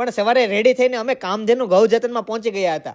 પણ સવારે રેડી થઈને અમે કામધેનુ ગૌ જતનમાં પહોંચી ગયા હતા.